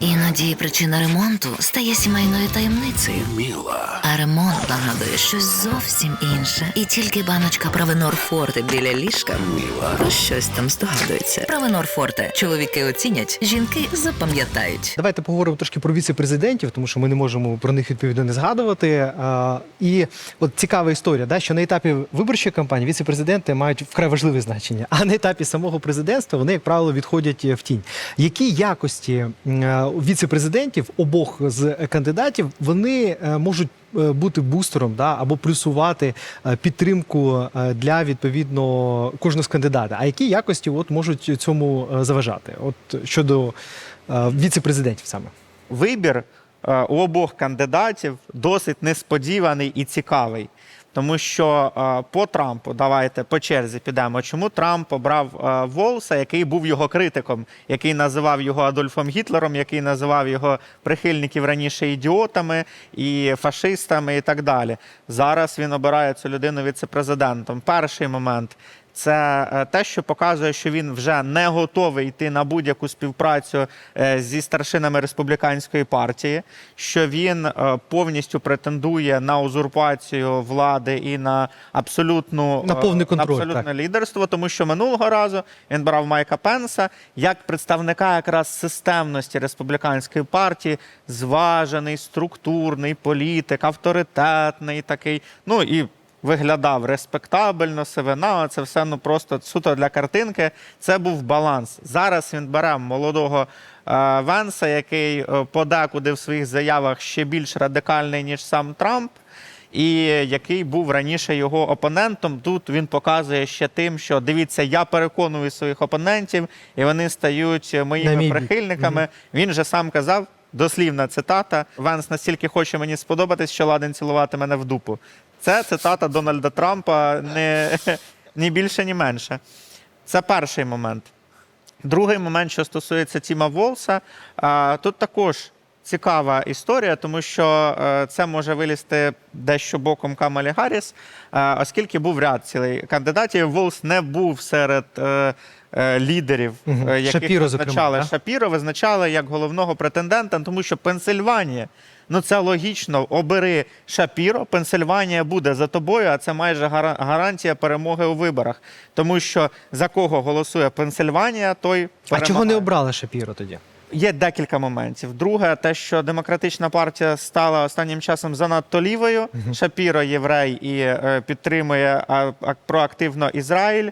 Іноді причина ремонту стає сімейною таємницею. Міла. А ремонт нагадує щось зовсім інше. І тільки баночка Правенор Форте біля ліжка про щось там здогадується. Правенор Форте. Чоловіки оцінять, жінки запам'ятають. Давайте поговоримо трошки про віце-президентів, тому що ми не можемо про них відповідно не згадувати. А, і от цікава історія, да, що на етапі виборчої кампанії віце-президенти мають вкрай важливе значення, а на етапі самого президентства вони, як правило, відходять в тінь. Які якості е, віце-президентів обох з кандидатів вони е, можуть е, бути бустером да, або плюсувати е, підтримку для відповідно кожного з кандидата? А які якості от можуть цьому заважати? От щодо віце-президентів саме. вибір у обох кандидатів досить несподіваний і цікавий. Тому що е, по Трампу, давайте по черзі підемо. Чому Трамп обрав е, Волса, який був його критиком, який називав його Адольфом Гітлером, який називав його прихильників раніше ідіотами і фашистами, і так далі. Зараз він обирає цю людину віце-президентом. Перший момент це е, те, що показує, що він вже не готовий йти на будь-яку співпрацю е, зі старшинами республіканської партії, що він е, повністю претендує на узурпацію влади і на абсолютну На повний контроль, абсолютне так. лідерство, тому що минулого разу він брав Майка Пенса як представника якраз системності республіканської партії, зважений, структурний політик, авторитетний такий. Ну і виглядав респектабельно, сивина, це все ну просто суто для картинки. Це був баланс. Зараз він бере молодого е, Венса, який е, подекуди в своїх заявах ще більш радикальний, ніж сам Трамп. І який був раніше його опонентом, тут він показує ще тим, що дивіться, я переконую своїх опонентів, і вони стають моїми мій бік. прихильниками. Він же сам казав, дослівна цитата: Венс настільки хоче мені сподобатись, що ладен цілувати мене в дупу. Це цитата Дональда Трампа, не, ні більше, ні менше. Це перший момент. Другий момент, що стосується Тіма Волса, тут також цікава історія, тому що е, це може вилізти дещо боком Камалі Гарріс, е, оскільки був ряд цілий кандидатів. Волс не був серед е, лідерів, е, яких Шапіро, визначали да? Шапіро, визначали як головного претендента, тому що Пенсильванія. Ну, це логічно. Обери Шапіро, Пенсильванія буде за тобою, а це майже гара- гарантія перемоги у виборах. Тому що за кого голосує Пенсильванія, той А чого не обрали Шапіро тоді? Є декілька моментів. Друге, те, що демократична партія стала останнім часом занадто лівою. Шапіро єврей і е, підтримує проактивно Ізраїль.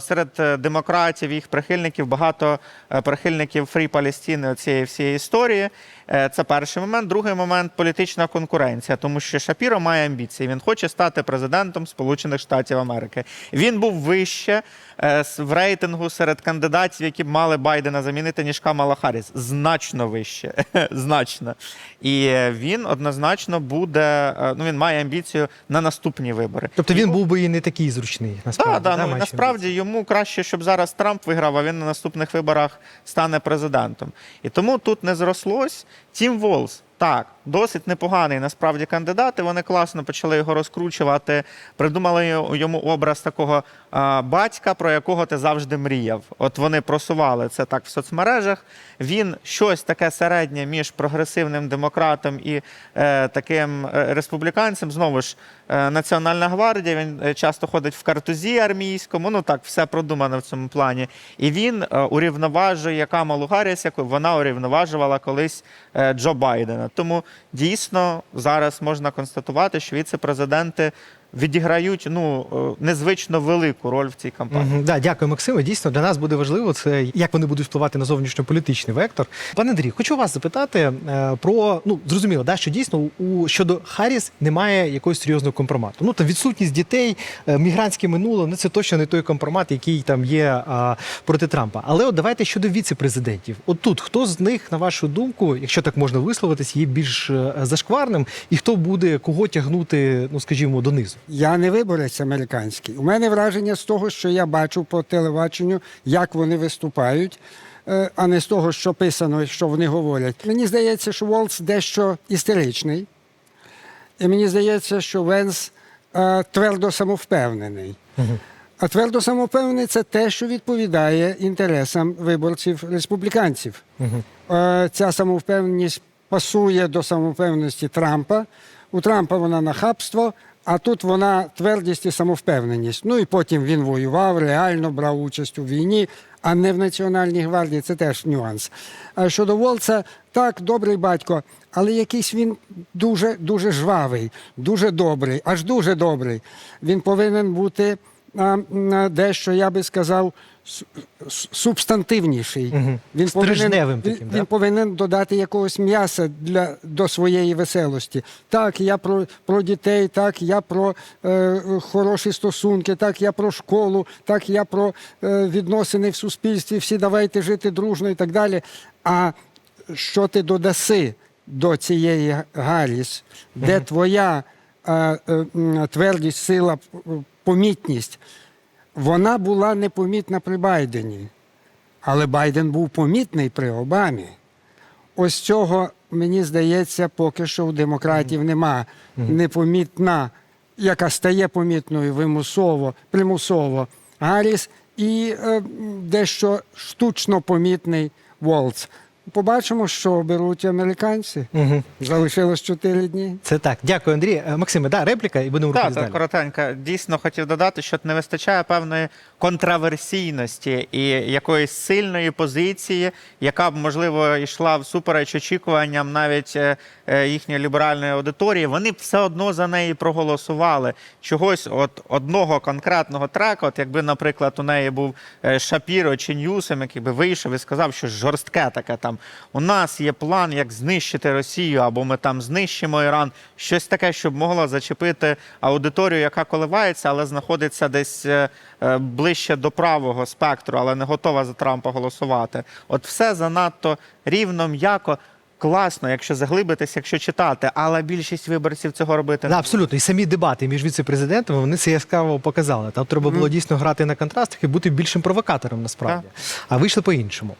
Серед е, демократів їх прихильників багато е, прихильників Фрі Палестини цієї всієї історії. Е, Це перший момент. Другий момент політична конкуренція, тому що Шапіро має амбіції. Він хоче стати президентом Сполучених Штатів Америки. Він був вище в рейтингу серед кандидатів, які б мали Байдена замінити, ніж Камала Харріс. Значно вище. Значно. І він однозначно буде. Ну він має амбіцію на наступні вибори. Тобто він був би і не такий зручний. Насправді, Так, да, ну, маючи насправді йому краще, щоб зараз Трамп виграв, а він на наступних виборах стане президентом. І тому тут не зрослось. Тім Волс, так, досить непоганий насправді кандидат. і Вони класно почали його розкручувати. Придумали йому образ такого а, батька, про якого ти завжди мріяв. От вони просували це так в соцмережах. Він щось таке середнє між прогресивним демократом і е, таким е, республіканцем. Знову ж, е, Національна гвардія. Він е, часто ходить в картузі армійському. Ну так, все продумано в цьому плані. І він е, урівноважує Камалу Гарріс, яку вона урівноважувала колись е, Джо Байдена. Тому дійсно зараз можна констатувати, що віце-президенти відіграють ну е, незвично велику роль в цій кампанії. Мгм, Да, дякую, Максиме. Дійсно, для нас буде важливо це, як вони будуть впливати на зовнішньополітичний вектор. Пане Андрій, хочу вас запитати е, про ну зрозуміло, да, що дійсно у щодо Харріс немає якогось серйозного компромату. Ну там відсутність дітей, е, мігрантське минуле, ну це точно не той компромат, який там є а, проти Трампа. Але от давайте щодо віце-президентів. От хто з них, на вашу думку, якщо так можна висловитись, є більш е, зашкварним, і хто буде кого тягнути, ну скажімо, донизу? Я не виборець американський. У мене враження з того, що я бачу по телебаченню, як вони виступають, е, а не з того, що писано, що вони говорять. Мені здається, що Волц дещо істеричний. І мені здається, що Венс е, твердо самовпевнений. А твердо самовпевнений це те, що відповідає інтересам виборців республіканців. е, ця самовпевненість пасує до самовпевненості Трампа. У Трампа вона нахабство, а тут вона твердість і самовпевненість. Ну і потім він воював, реально брав участь у війні, а не в Національній гвардії. Це теж нюанс. А щодо Волца, так, добрий батько, але якийсь він дуже дуже жвавий, дуже добрий, аж дуже добрий. Він повинен бути дещо, я би сказав, субстантивніший. Він Стрижневим він, таким, він да? повинен додати якогось м'яса для до своєї веселості. Так, я про, про дітей, так, я про е, хороші стосунки, так, я про школу, так, я про е, відносини в суспільстві, всі давайте жити дружно і так далі. А що ти додаси до цієї Гарріс, де твоя е, м, твердість, сила, помітність? Вона була непомітна при Байдені. Але Байден був помітний при Обамі. Ось цього, мені здається, поки що у демократів нема. Непомітна, яка стає помітною вимусово, примусово Гарріс і е, дещо штучно помітний Волц. Побачимо, що беруть американці. Залишилось чотири дні. Це так. Дякую, Андрій. Е, Максиме, да, репліка, і будемо рухатися так, далі. коротенько. Дійсно хотів додати, що не вистачає певної контраверсійності і якоїсь сильної позиції, яка б, можливо, йшла всупереч очікуванням навіть е, е, їхньої ліберальної аудиторії. Вони б все одно за неї проголосували. Чогось от одного конкретного трека, от якби, наприклад, у неї був е, Шапіро чи Ньюсом, який би вийшов і сказав, що жорстке таке там. У нас є план, як знищити Росію, або ми там знищимо Іран. Щось таке, щоб могло зачепити аудиторію, яка коливається, але знаходиться десь е, е, ближче до правого спектру, але не готова за Трампа голосувати. От все занадто рівно, м'яко. Класно, якщо заглибитись, якщо читати, але більшість виборців цього робити Да, абсолютно. І самі дебати між віце-президентами вони це яскраво показали. Там треба було дійсно грати на контрастах і бути більшим провокатором насправді. А вийшло по-іншому.